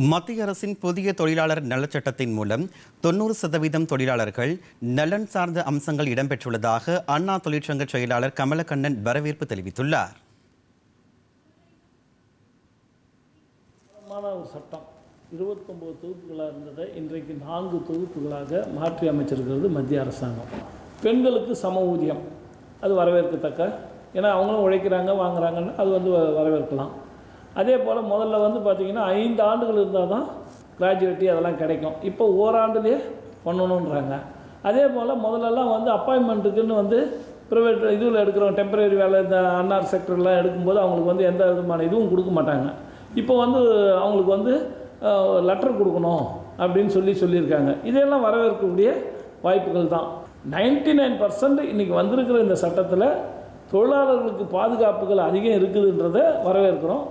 மத்திய அரசின் புதிய தொழிலாளர் நலச்சட்டத்தின் மூலம் தொண்ணூறு சதவீதம் தொழிலாளர்கள் நலன் சார்ந்த அம்சங்கள் இடம்பெற்றுள்ளதாக அண்ணா தொழிற்சங்க செயலாளர் கமலக்கண்ணன் வரவேற்பு தெரிவித்துள்ளார். சட்டம் இருபத்தொம்போது தொகுப்புகளாக இருந்ததை இன்றைக்கு நான்கு தொகுப்புகளாக மாற்றி அமைச்சிருக்கிறது மத்திய அரசாங்கம். பெண்களுக்கு சம ஊதியம். அது வரவேற்கத்தக்க. ஏன்னா அவங்களும் உழைக்கிறாங்க வாங்குறாங்கன்னு அது வந்து வ- வரவேற்கலாம். அதே போல் முதல்ல வந்து பார்த்திங்கன்னா ஐந்து ஆண்டுகள் இருந்தால் தான் கிராஜுவேட்டி அதெல்லாம் கிடைக்கும். இப்போ ஓராண்டுலேயே பண்ணணுன்றாங்க அதே போல் முதல்லலாம் வந்து அப்பாயின்மெண்ட்டுக்குன்னு வந்து ப்ரைவேட் இதில் எடுக்கிறோம் டெம்பரரி வேலை இந்த அன்னார் செக்டர்லாம் எடுக்கும்போது அவங்களுக்கு வந்து எந்த விதமான இதுவும் கொடுக்க மாட்டாங்க. இப்போ வந்து அவங்களுக்கு வந்து லெட்டர் கொடுக்கணும் அப்படின்னு சொல்லி சொல்லியிருக்காங்க. இதையெல்லாம் வரவேற்கக்கூடிய வாய்ப்புகள் தான். நைன்டி நைன் பர்சன்ட் இன்றைக்கி வந்திருக்கிற இந்த சட்டத்தில் தொழிலாளர்களுக்கு பாதுகாப்புகள் அதிகம் இருக்குதுன்றதை வரவேற்கிறோம்.